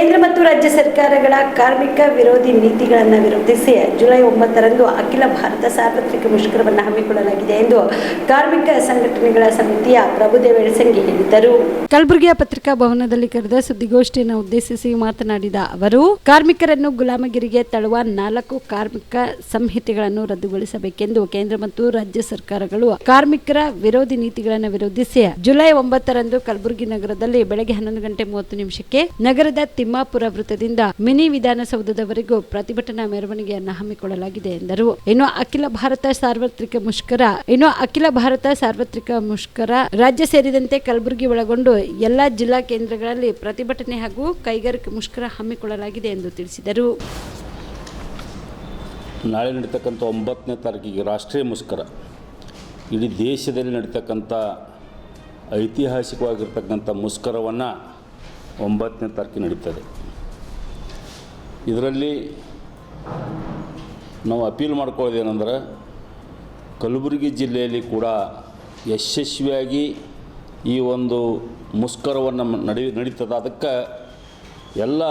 ಕೇಂದ್ರ ಮತ್ತು ರಾಜ್ಯ ಸರ್ಕಾರಗಳ ಕಾರ್ಮಿಕ ವಿರೋಧಿ ನೀತಿಗಳನ್ನು ವಿರೋಧಿಸಿ ಜುಲೈ ಒಂಬತ್ತರಂದು ಅಖಿಲ ಭಾರತ ಸಾರ್ವತ್ರಿಕ ಮುಷ್ಕರವನ್ನು ಹಮ್ಮಿಕೊಳ್ಳಲಾಗಿದೆ ಎಂದು ಕಾರ್ಮಿಕ ಸಂಘಟನೆಗಳ ಸಮಿತಿಯ ಪ್ರಭುದೇವ ಎಳಸಂಗಿ ಹೇಳಿದರು. ಕಲಬುರಗಿಯ ಪತ್ರಿಕಾ ಭವನದಲ್ಲಿ ಕರೆದ ಸುದ್ದಿಗೋಷ್ಠಿಯನ್ನು ಉದ್ದೇಶಿಸಿ ಮಾತನಾಡಿದ ಅವರು, ಕಾರ್ಮಿಕರನ್ನು ಗುಲಾಮಗಿರಿಗೆ ತಳುವ ನಾಲ್ಕು ಕಾರ್ಮಿಕ ಸಂಹಿತೆಗಳನ್ನು ರದ್ದುಗೊಳಿಸಬೇಕೆಂದು ಕೇಂದ್ರ ಮತ್ತು ರಾಜ್ಯ ಸರ್ಕಾರಗಳು ಕಾರ್ಮಿಕರ ವಿರೋಧಿ ನೀತಿಗಳನ್ನು ವಿರೋಧಿಸಿ ಜುಲೈ ಒಂಬತ್ತರಂದು ಕಲಬುರಗಿ ನಗರದಲ್ಲಿ ಬೆಳಗ್ಗೆ ಹನ್ನೊಂದು ಗಂಟೆ ಮೂವತ್ತು ನಿಮಿಷಕ್ಕೆ ನಗರದ ತಿಮ್ಮಾಪುರ ವೃತ್ತದಿಂದ ಮಿನಿ ವಿಧಾನಸೌಧದವರೆಗೂ ಪ್ರತಿಭಟನಾ ಮೆರವಣಿಗೆಯನ್ನು ಹಮ್ಮಿಕೊಳ್ಳಲಾಗಿದೆ ಎಂದರು. ಇನ್ನು ಅಖಿಲ ಭಾರತ ಸಾರ್ವತ್ರಿಕ ಮುಷ್ಕರ, ಇನ್ನು ಅಖಿಲ ಭಾರತ ಸಾರ್ವತ್ರಿಕ ಮುಷ್ಕರ ರಾಜ್ಯ ಸೇರಿದಂತೆ ಕಲಬುರಗಿ ಒಳಗೊಂಡು ಎಲ್ಲಾ ಜಿಲ್ಲಾ ಕೇಂದ್ರಗಳಲ್ಲಿ ಪ್ರತಿಭಟನೆ ಹಾಗೂ ಕೈಗಾರಿಕಾ ಮುಷ್ಕರ ಹಮ್ಮಿಕೊಳ್ಳಲಾಗಿದೆ ಎಂದು ತಿಳಿಸಿದರು. ನಾಳೆ ನಡೀತಕ್ಕಂಥ ಒಂಬತ್ತನೇ ತಾರೀಕಿಗೆ ರಾಷ್ಟ್ರೀಯ ಮುಷ್ಕರ. ಇಡೀ ದೇಶದಲ್ಲಿ ನಡೀತಕ್ಕಂಥ ಐತಿಹಾಸಿಕವಾಗಿರ್ತಕ್ಕಂಥ ಮುಷ್ಕರವನ್ನು ಒಂಬತ್ತನೇ ತಾರೀಕು ನಡೀತದೆ. ಇದರಲ್ಲಿ ನಾವು ಅಪೀಲ್ ಮಾಡ್ಕೊಳ್ಳೋದೇನೆಂದ್ರೆ ಕಲಬುರಗಿ ಜಿಲ್ಲೆಯಲ್ಲಿ ಕೂಡ ಯಶಸ್ವಿಯಾಗಿ ಈ ಒಂದು ಮುಷ್ಕರವನ್ನು ನಡಿ, ನಡೀತದೆ. ಅದಕ್ಕೆ ಎಲ್ಲ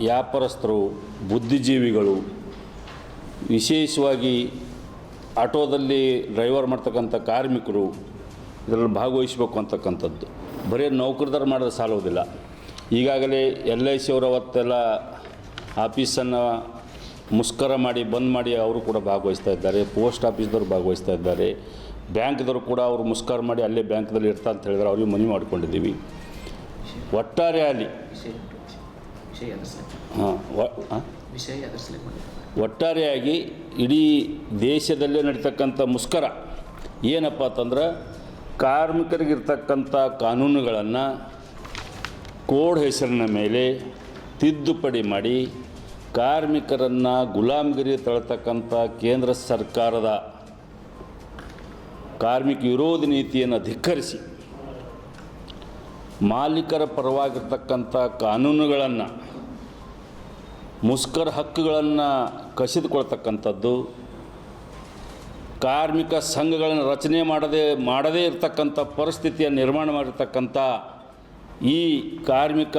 ವ್ಯಾಪಾರಸ್ಥರು, ಬುದ್ಧಿಜೀವಿಗಳು, ವಿಶೇಷವಾಗಿ ಆಟೋದಲ್ಲಿ ಡ್ರೈವರ್ ಮಾಡ್ತಕ್ಕಂಥ ಕಾರ್ಮಿಕರು, ಇದರಲ್ಲಿ ಭಾಗವಹಿಸಬೇಕು ಅಂತಕ್ಕಂಥದ್ದು. ಬರೀ ನೌಕರದಾರ ಮಾಡಿದ್ರೆ ಸಾಲೋದಿಲ್ಲ. ಈಗಾಗಲೇ ಎಲ್ ಐ ಸಿ ಅವರು ಅವತ್ತೆಲ್ಲ ಆಫೀಸನ್ನು ಮುಷ್ಕರ ಮಾಡಿ, ಬಂದ್ ಮಾಡಿ ಅವರು ಕೂಡ ಭಾಗವಹಿಸ್ತಾ ಇದ್ದಾರೆ. ಪೋಸ್ಟ್ ಆಫೀಸ್ದವ್ರು ಭಾಗವಹಿಸ್ತಾ ಇದ್ದಾರೆ. ಬ್ಯಾಂಕ್ದವರು ಕೂಡ ಅವರು ಮುಷ್ಕರ ಮಾಡಿ ಅಲ್ಲೇ ಬ್ಯಾಂಕ್ದಲ್ಲಿ ಇರ್ತಾ ಅಂತ ಹೇಳಿದ್ರೆ ಅವ್ರಿಗೆ ಮನವಿ ಮಾಡ್ಕೊಂಡಿದ್ದೀವಿ. ಒಟ್ಟಾರೆ ಅಲ್ಲಿ. ವಿಷಯ ಅದರ ಸಲುವಾಗಿ ಹಾಂ ಒಟ್ಟಾರೆಯಾಗಿ ಇಡೀ ದೇಶದಲ್ಲೇ ನಡೀತಕ್ಕಂಥ ಮುಷ್ಕರ ಏನಪ್ಪ ಅಂತಂದ್ರೆ ಕಾರ್ಮಿಕರಿಗಿರ್ತಕ್ಕಂಥ ಕಾನೂನುಗಳನ್ನು ಕೋಡ್ ಹೆಸರಿನ ಮೇಲೆ ತಿದ್ದುಪಡಿ ಮಾಡಿ ಕಾರ್ಮಿಕರನ್ನು ಗುಲಾಮಗಿರಿ ತಳ್ತಕ್ಕಂಥ ಕೇಂದ್ರ ಸರ್ಕಾರದ ಕಾರ್ಮಿಕ ವಿರೋಧಿ ನೀತಿಯನ್ನು ಧಿಕ್ಕರಿಸಿ ಮಾಲೀಕರ ಪರವಾಗಿರ್ತಕ್ಕಂಥ ಕಾನೂನುಗಳನ್ನು, ಮುಷ್ಕರ ಹಕ್ಕುಗಳನ್ನು ಕಸಿದುಕೊಳ್ತಕ್ಕಂಥದ್ದು, ಕಾರ್ಮಿಕ ಸಂಘಗಳನ್ನು ರಚನೆ ಮಾಡದೆ, ಮಾಡದೇ ಇರತಕ್ಕಂಥ ಪರಿಸ್ಥಿತಿಯನ್ನು ನಿರ್ಮಾಣ ಮಾಡಿರ್ತಕ್ಕಂಥ ಈ ಕಾರ್ಮಿಕ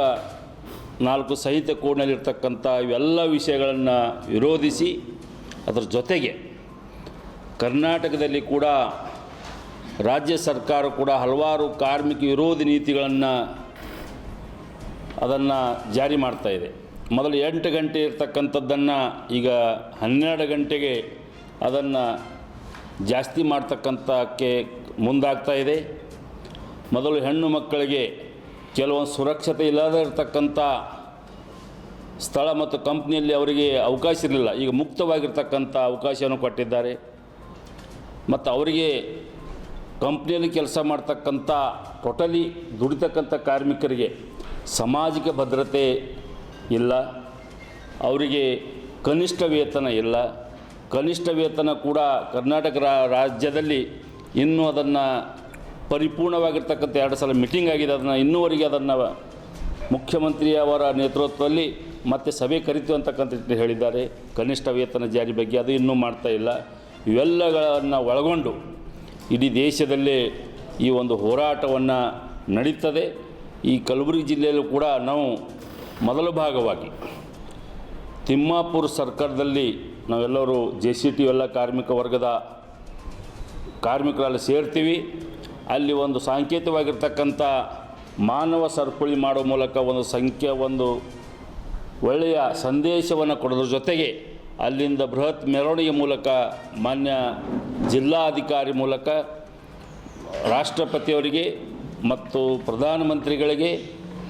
ನಾಲ್ಕು ಸಹಿತ ಕೋಡ್ನಲ್ಲಿರ್ತಕ್ಕಂಥ ಇವೆಲ್ಲ ವಿಷಯಗಳನ್ನು ವಿರೋಧಿಸಿ ಅದರ ಜೊತೆಗೆ ಕರ್ನಾಟಕದಲ್ಲಿ ಕೂಡ ರಾಜ್ಯ ಸರ್ಕಾರ ಕೂಡ ಹಲವಾರು ಕಾರ್ಮಿಕ ವಿರೋಧಿ ನೀತಿಗಳನ್ನು ಅದನ್ನು ಜಾರಿ ಮಾಡ್ತಾ ಇದೆ. ಮೊದಲು ಎಂಟು ಗಂಟೆ ಇರ್ತಕ್ಕಂಥದ್ದನ್ನು ಈಗ ಹನ್ನೆರಡು ಗಂಟೆಗೆ ಅದನ್ನು ಜಾಸ್ತಿ ಮಾಡ್ತಕ್ಕಂಥಕ್ಕೆ ಮುಂದಾಗ್ತಾ ಇದೆ. ಮೊದಲು ಹೆಣ್ಣು ಮಕ್ಕಳಿಗೆ ಕೆಲವೊಂದು ಸುರಕ್ಷತೆ ಇಲ್ಲದೇ ಇರತಕ್ಕಂಥ ಸ್ಥಳ ಮತ್ತು ಕಂಪ್ನಿಯಲ್ಲಿ ಅವರಿಗೆ ಅವಕಾಶ ಇರಲಿಲ್ಲ. ಈಗ ಮುಕ್ತವಾಗಿರ್ತಕ್ಕಂಥ ಅವಕಾಶವನ್ನು ಕೊಟ್ಟಿದ್ದಾರೆ. ಮತ್ತು ಅವರಿಗೆ ಕಂಪ್ನಿಯಲ್ಲಿ ಕೆಲಸ ಮಾಡ್ತಕ್ಕಂಥ ಟೋಟಲಿ ದುಡಿತಕ್ಕಂಥ ಕಾರ್ಮಿಕರಿಗೆ ಸಾಮಾಜಿಕ ಭದ್ರತೆ ಇಲ್ಲ. ಅವರಿಗೆ ಕನಿಷ್ಠ ವೇತನ ಇಲ್ಲ. ಕನಿಷ್ಠ ವೇತನ ಕೂಡ ಕರ್ನಾಟಕ ರಾಜ್ಯದಲ್ಲಿ ಇನ್ನೂ ಅದನ್ನು ಪರಿಪೂರ್ಣವಾಗಿರ್ತಕ್ಕಂಥ ಎರಡು ಸಲ ಮೀಟಿಂಗ್ ಆಗಿದೆ. ಅದನ್ನು ಇನ್ನೂವರೆಗೆ ಅದನ್ನು ಮುಖ್ಯಮಂತ್ರಿಯವರ ನೇತೃತ್ವದಲ್ಲಿ ಮತ್ತೆ ಸಭೆ ಕರಿತೀವಿ ಅಂತಕ್ಕಂಥ ಹೇಳಿದ್ದಾರೆ. ಕನಿಷ್ಠ ವೇತನ ಜಾರಿ ಬಗ್ಗೆ ಅದು ಇನ್ನೂ ಮಾಡ್ತಾ ಇಲ್ಲ. ಇವೆಲ್ಲಗಳನ್ನು ಒಳಗೊಂಡು ಇಡೀ ದೇಶದಲ್ಲೇ ಈ ಒಂದು ಹೋರಾಟವನ್ನು ನಡೀತದೆ. ಈ ಕಲಬುರಗಿ ಜಿಲ್ಲೆಯಲ್ಲೂ ಕೂಡ ನಾವು ಮೊದಲ ಭಾಗವಾಗಿ ತಿಮ್ಮಾಪುರ ಸರ್ಕಾರದಲ್ಲಿ ನಾವೆಲ್ಲರೂ ಜೆ ಸಿ ಟಿ ಎಲ್ಲ ಕಾರ್ಮಿಕ ವರ್ಗದ ಕಾರ್ಮಿಕರಲ್ಲಿ ಸೇರ್ತೀವಿ. ಅಲ್ಲಿ ಒಂದು ಸಾಂಕೇತಿಕವಾಗಿರ್ತಕ್ಕಂಥ ಮಾನವ ಸರಪಳಿ ಮಾಡೋ ಮೂಲಕ ಒಂದು ಸಂಖ್ಯೆ, ಒಂದು ಒಳ್ಳೆಯ ಸಂದೇಶವನ್ನು ಕೊಡೋದ್ರ ಜೊತೆಗೆ ಅಲ್ಲಿಂದ ಬೃಹತ್ ಮೆರವಣಿಗೆ ಮೂಲಕ, ಮಾನ್ಯ ಜಿಲ್ಲಾಧಿಕಾರಿ ಮೂಲಕ ರಾಷ್ಟ್ರಪತಿಯವರಿಗೆ ಮತ್ತು ಪ್ರಧಾನಮಂತ್ರಿಗಳಿಗೆ